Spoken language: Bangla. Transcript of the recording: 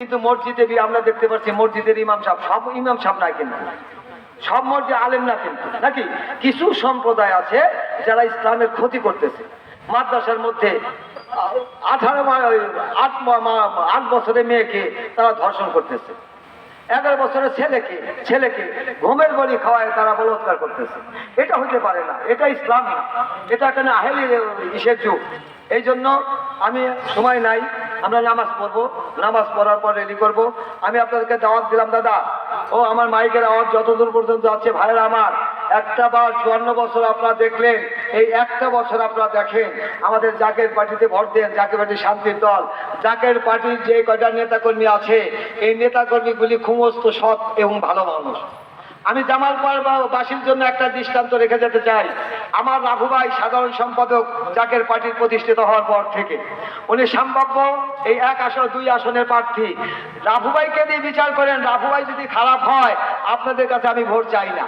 কিন্তু মসজিদে আমরা দেখতে পাচ্ছি, মসজিদের ইমাম সাহেব, সব ইমাম সাহেব নাই কিন্তু। সব মসজিদ আলেম না কিন্তু। নাকি কিছু সম্প্রদায় আছে যারা ইসলামের ক্ষতি করতেছে। মাদ্রাসার মধ্যে আঠারো আট আট বছরের মেয়েকে তারা ধর্ষণ করতেছে। এগারো বছরের ছেলেকে ছেলেকে ঘুমের বড়ি খাওয়ায় তারা বলৎকার করতেছে। এটা হতে পারে না। এটা ইসলাম না। এটা একটা আহেলি ইসের যুগ। এই জন্য আমি সময় নাই। আমরা নামাজ পড়ব। নামাজ পড়ার পর রেডি করব। আমি আপনাদেরকে দাওয়াত দিলাম, দাদা। ও, আমার মাইকের আওয়াজ যতদূর পর্যন্ত আছে ভাইয়ের আমার, একটা বার চুয়ান্ন বছর আপনারা দেখলেন, এই একটা বছর আপনারা দেখেন। আমাদের জাকের পার্টিতে ভোট দেন, জাকের পার্টি শান্তির দল। জাকের পার্টির যে কয়টা নেতাকর্মী আছে, এই নেতাকর্মীগুলি খুমস্ত সৎ এবং ভালো মানুষ। আমি জামালপুর বাসীর জন্য একটা দৃষ্টান্ত রেখে যেতে চাই। আমার রাঘু ভাই সাধারণ সম্পাদক জাকের পার্টির প্রতিষ্ঠিত হওয়ার পর থেকে। উনি সম্ভাব্য এই এক আসন, দুই আসনের প্রার্থী। রাঘু ভাইকে দিয়ে বিচার করেন। রাঘু ভাই যদি খারাপ হয়, আপনাদের কাছে আমি ভোট চাই না।